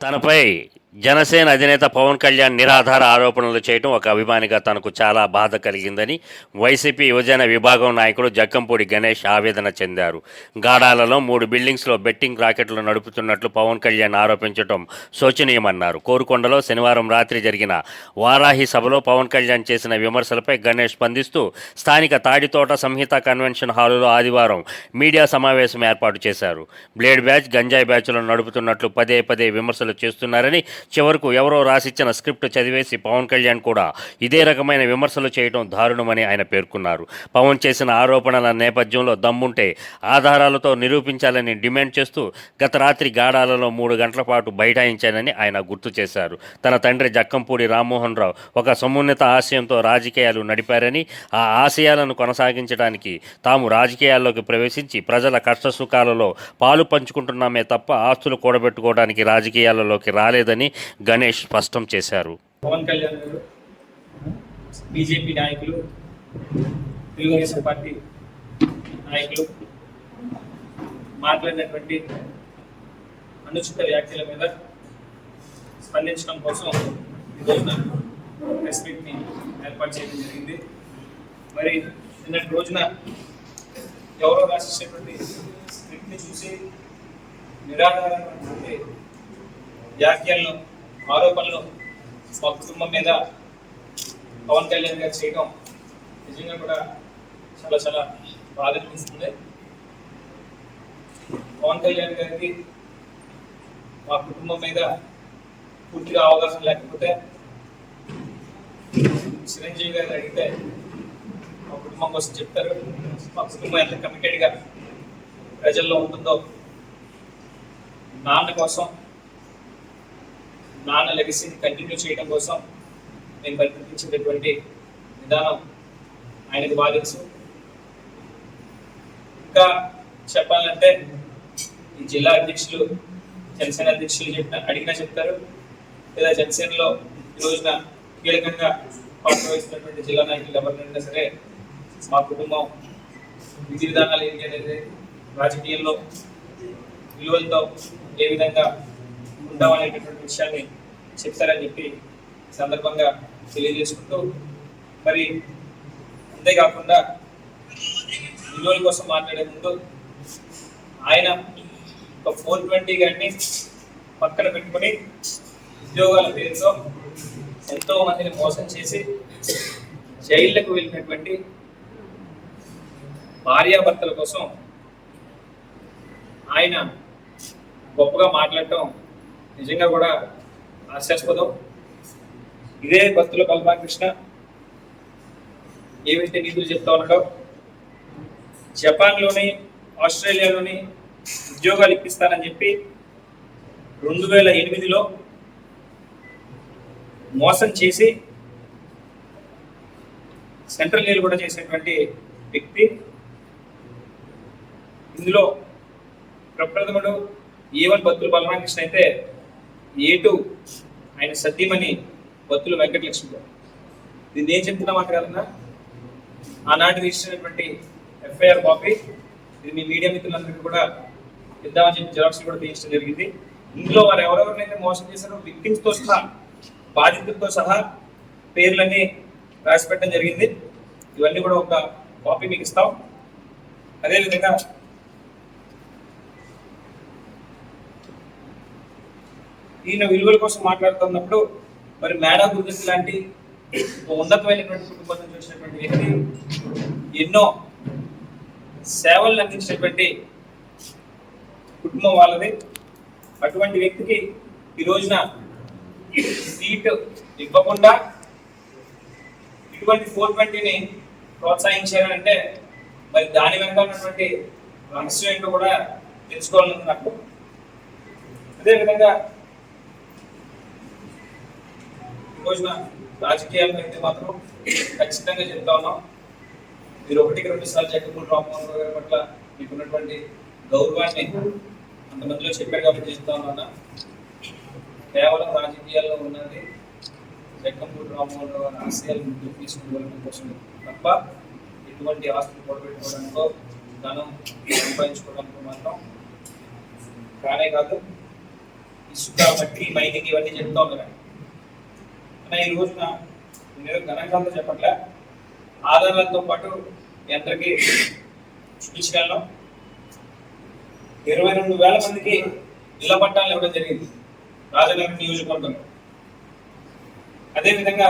తనపై జనసేన అధినేత పవన్ కళ్యాణ్ నిరాధార ఆరోపణలు చేయడం ఒక అభిమానిగా తనకు చాలా బాధ కలిగిందని వైసీపీ యువజన విభాగం నాయకుడు జక్కంపూడి గణేష్ ఆవేదన చెందారు. గాడాలలో మూడు బిల్డింగ్స్లో బెట్టింగ్ రాకెట్లు నడుపుతున్నట్లు పవన్ కళ్యాణ్ ఆరోపించడం శోచనీయమన్నారు. కోరుకొండలో శనివారం రాత్రి జరిగిన వారాహి సభలో పవన్ కళ్యాణ్ చేసిన విమర్శలపై గణేష్ స్పందిస్తూ స్థానిక తాడితోట సంహిత కన్వెన్షన్ హాలులో ఆదివారం మీడియా సమావేశం ఏర్పాటు చేశారు. బ్లేడ్ బ్యాచ్ గంజాయి బ్యాచ్లను నడుపుతున్నట్లు పదే పదే విమర్శలు చేస్తున్నారని చివరకు ఎవరో రాసిచ్చిన స్క్రిప్ట్ చదివేసి పవన్ కళ్యాణ్ కూడా ఇదే రకమైన విమర్శలు చేయడం దారుణమని ఆయన పేర్కొన్నారు. పవన్ చేసిన ఆరోపణల నేపథ్యంలో దమ్ముంటే ఆధారాలతో నిరూపించాలని డిమాండ్ చేస్తూ గత రాత్రి గాడాలలో మూడు గంటల పాటు బైఠాయించానని ఆయన గుర్తు చేశారు. తన తండ్రి జక్కంపూడి రామ్మోహన్ రావు ఒక సమున్నత ఆశయంతో రాజకీయాలు నడిపారని ఆ ఆశయాలను కొనసాగించడానికి తాము రాజకీయాల్లోకి ప్రవేశించి ప్రజల కష్టసుఖాలలో పాలు పంచుకుంటున్నామే తప్ప ఆస్తులు కూడబెట్టుకోవడానికి రాజకీయాలలోకి రాలేదని గణేష్ స్పష్టం చేశారు. పవన్ కళ్యాణ్ గారు బీజేపీ నాయకులు తెలుగుదేశం పార్టీ నాయకులు మాట్లాడినటువంటి అనుచిత వ్యాఖ్యల మీద స్పందించడం కోసం ఈరోజున ప్రెస్ మీట్ని ఏర్పాటు చేయడం జరిగింది. మరి నిన్నటి రోజున ఎవరో రాసినటువంటి స్క్రిప్ట్ని చూసి నిరాధారమైనటువంటి వ్యాఖ్యలను ఆరోపణలు మా కుటుంబం మీద పవన్ కళ్యాణ్ గారు చేయడం నిజంగా కూడా చాలా చాలా బాధ అనిపిస్తుంది పవన్ కళ్యాణ్ గారికి మా కుటుంబం మీద పూర్తిగా అవగాహన లేకపోతే చిరంజీవి గారిని అడిగితే మా కుటుంబం కోసం చెప్తారు. మా కుటుంబం ఎంత కమిటెడ్గా ప్రజల్లో ఉంటుందో నాన్న కోసం నాన్న లెగసీని కంటిన్యూ చేయడం కోసం నేను పరిపాలించేటటువంటి విధానం ఆయనకు బాధించు ఇంకా చెప్పాలంటే ఈ జిల్లా అధ్యక్షులు జనసేన అధ్యక్షులు చెప్పిన అడిగినా చెప్తారు. లేదా జనసేనలో ఈ రోజున కీలకంగా పాత్ర వహిస్తున్నటువంటి జిల్లా నాయకులు ఎవరినైనా సరే మా కుటుంబం విధి విధానాలు ఏంటి అనేది రాజకీయంలో విలువలతో ఏ విధంగా ఉండామనేటటువంటి విషయాన్ని చెప్తారని చెప్పి సందర్భంగా తెలియజేసుకుంటూ మరి అంతేకాకుండా విలువల కోసం మాట్లాడే ముందు ఆయన ఒక ఫోర్ ట్వంటీ గారిని పక్కన పెట్టుకొని ఉద్యోగాల పేరుతో ఎంతో మందిని మోసం చేసి జైళ్ళకు వెళ్ళినటువంటి భార్యాభర్తల కోసం ఆయన గొప్పగా మాట్లాడటం నిజంగా కూడా ఆశాస్పదం ఇదే భక్తుల కల్పాకృష్ణ. ఏవైతే నిధులు చెప్తా ఉన్నాడో జపాన్లోని ఆస్ట్రేలియాలోని ఉద్యోగాలు ఇప్పిస్తానని చెప్పి రెండు వేల ఎనిమిదిలో మోసం చేసి సెంట్రల్ జైలు కూడా చేసినటువంటి వ్యక్తి. ఇందులో ప్రప్రథముడు ఏవన్ వన్ బలరామకృష్ణ అయితే ఏ టూ ఆయన సతీమణి బత్తుల వెంకటలక్ష్మి గారు దీన్ని ఏం చెప్తున్నా కదన్నా? ఆనాటి రిజిస్టర్ ఎఫ్ఐఆర్ కాపీ ఇది మీ మీడియా మిత్రులందరికీ కూడా ఇద్దామని చెప్పి జిరాక్స్ కూడా తీయించడం జరిగింది. ఇందులో వారు ఎవరెవరినైతే మోసం చేశారో విక్టిమ్స్తో సహా బాధితులతో సహా పేర్లన్నీ రాసి పెట్టడం జరిగింది. ఇవన్నీ కూడా ఒక కాపీ మీకు ఇస్తాం. అదేవిధంగా ఈయన విలువల కోసం మాట్లాడుతున్నప్పుడు మరి మేడా గురించి లాంటి ఉన్నతమైనటువంటి కుటుంబం నుంచి వచ్చినటువంటి వ్యక్తి ఎన్నో సేవలు అందించినటువంటి కుటుంబం వాళ్ళది. అటువంటి వ్యక్తికి ఈ రోజున సీటు ఇవ్వకుండా ఇటువంటి ఫోర్ ట్వంటీని ప్రోత్సహించారంటే మరి దాని వెనక ఉన్నటువంటి రహస్యం ఏంటో కూడా తెలుసుకోవాలని నాకు అదేవిధంగా ఈ రోజున రాజకీయాల్లో అయితే మాత్రం ఖచ్చితంగా చెప్తా ఉన్నాం. మీరు ఒకటికి రెండు సార్లు జగన్మోహన్ రామ్మోహన్ రావు గారి పట్ల మీకున్నటువంటి గౌరవాన్ని అంతమందిలో చెప్పారు కాబట్టి చెప్తా ఉన్నా కేవలం రాజకీయాల్లో ఉన్నది జగన్మోహన్ రామ్మోహన్ రావు గారి ఆశయాలు ముందుకు తీసుకుని కోసం తప్ప ఎటువంటి ఆస్తులు కూడబెట్టుకోవడానికో ధనం సంపాదించుకోవడానికి మాత్రం కానే కాదు. ఇసుక మట్టి మైనింగ్ ఇవన్నీ చెప్తా ఉన్నారు ఈ రోజున నేను గణాంకాలతో చెప్పట్లే. ఆధారాలతో పాటు ఎంతకి అందరికీ చూపించగలను. ఇరవై రెండు వేల మందికి ఇళ్ళ పట్టాలు ఇవ్వడం జరిగింది. రాజనగరం నియోజకవర్గంలో. అదేవిధంగా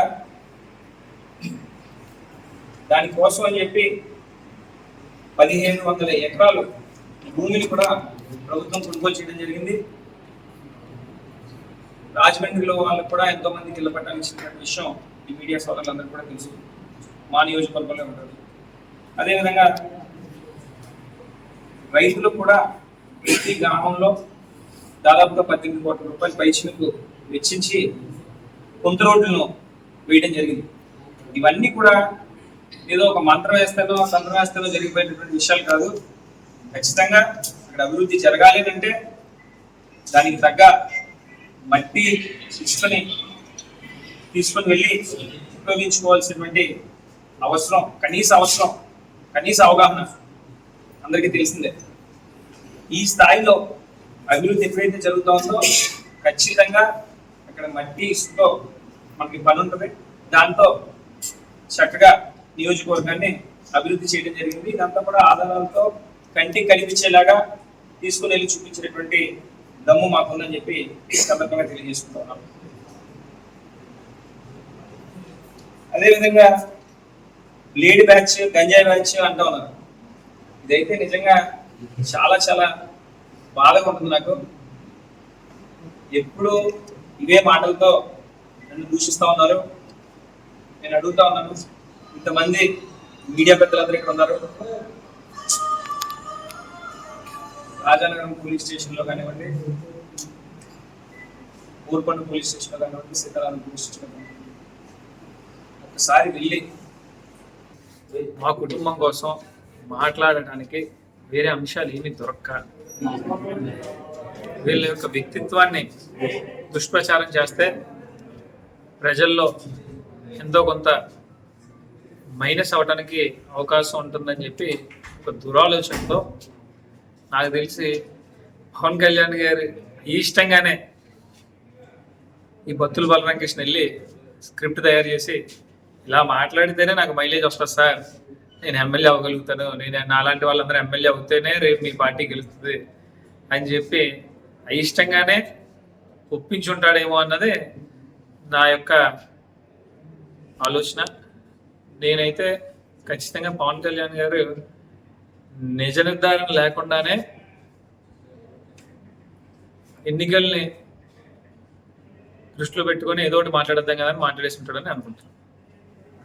దానికోసం అని చెప్పి పదిహేను వందల ఎకరాలు భూమిని కూడా ప్రభుత్వం కొనుగోలు చేయడం జరిగింది. రాజమండ్రిలో వాళ్ళకు కూడా ఎంతో మంది ఇళ్ళ పట్టాలు ఇచ్చినటువంటి విషయం ఈ మీడియా సోదరులందరూ కూడా తెలుసు. మా నియోజకవర్గంలో ఉంటుంది. అదేవిధంగా రైతులు కూడా ప్రతి గ్రామంలో దాదాపుగా పద్దెనిమిది కోట్ల రూపాయలు పైచిలకు వెచ్చించి కొంత రోడ్లను వేయడం జరిగింది. ఇవన్నీ కూడా ఏదో ఒక మంత్ర వ్యవస్థలో తంత్ర వ్యవస్థలో జరిగిపోయినటువంటి విషయాలు కాదు. ఖచ్చితంగా అక్కడ అభివృద్ధి జరగాలి అంటే దానికి తగ్గ మట్టి తీసుకొని తీసుకొని వెళ్ళి ఉపయోగించుకోవాల్సినటువంటి అవసరం కనీస అవసరం కనీస అవగాహన అందరికీ తెలిసిందే. ఈ స్థాయిలో అభివృద్ధి ఎప్పుడైతే జరుగుతుందో ఖచ్చితంగా అక్కడ మట్టి ఇసుకతో మనకి పని ఉంటుంది దాంతో చక్కగా నియోజకవర్గాన్ని అభివృద్ధి చేయడం జరిగింది. దాంతో కూడా ఆధారాలతో కంటికి కనిపించేలాగా తీసుకుని వెళ్ళి చూపించినటువంటి దమ్ము మాకుందని చెప్పి సందర్భంగా తెలియజేసుకుంటున్నాం. అదేవిధంగా లేడీ బ్యాచ్ గంజాయి బ్యాచ్ అంటూ ఉన్నారు. ఇదైతే నిజంగా చాలా చాలా బాధగా ఉంటుంది నాకు. ఎప్పుడు ఇవే మాటలతో నన్ను దూషిస్తూ ఉన్నారు. నేను అడుగుతా ఉన్నాను. ఇంతమంది మీడియా పెద్దలందరూ ఇక్కడ ఉన్నారు. రాజానగరం పోలీస్ స్టేషన్లో కానివ్వండి ఊర్పండు పోలీస్ స్టేషన్లో కానివ్వండి సీతారాం పోలీస్ స్టేషన్లో కానివ్వండి ఒకసారి వెళ్ళి మా కుటుంబం కోసం మాట్లాడటానికి వేరే అంశాలు ఏమి దొరక్క. వీళ్ళ యొక్క వ్యక్తిత్వాన్ని దుష్ప్రచారం చేస్తే ప్రజల్లో ఎంతో కొంత మైనస్ అవడానికి అవకాశం ఉంటుందని చెప్పి ఒక దురాలోచనతో నాకు తెలిసి పవన్ కళ్యాణ్ గారు ఇష్టంగానే ఈ బత్తుల బలరామకృష్ణ వెళ్ళి స్క్రిప్ట్ తయారు చేసి ఇలా మాట్లాడితేనే నాకు మైలేజ్ వస్తుంది సార్. నేను ఎమ్మెల్యే అవ్వగలుగుతాను. నేను నాలాంటి వాళ్ళందరూ ఎమ్మెల్యే అవుతేనే రేపు మీ పార్టీ గెలుస్తుంది అని చెప్పి అయిష్టంగానే ఒప్పించుంటాడేమో అన్నదే నా యొక్క ఆలోచన. నేనైతే ఖచ్చితంగా పవన్ కళ్యాణ్ గారు నిజ నిర్ధారణ లేకుండానే ఎన్నికల్ని దృష్టిలో పెట్టుకొని ఏదో ఒకటి మాట్లాడద్దాం కదా అని మాట్లాడేసి ఉంటాడని అనుకుంటున్నాను.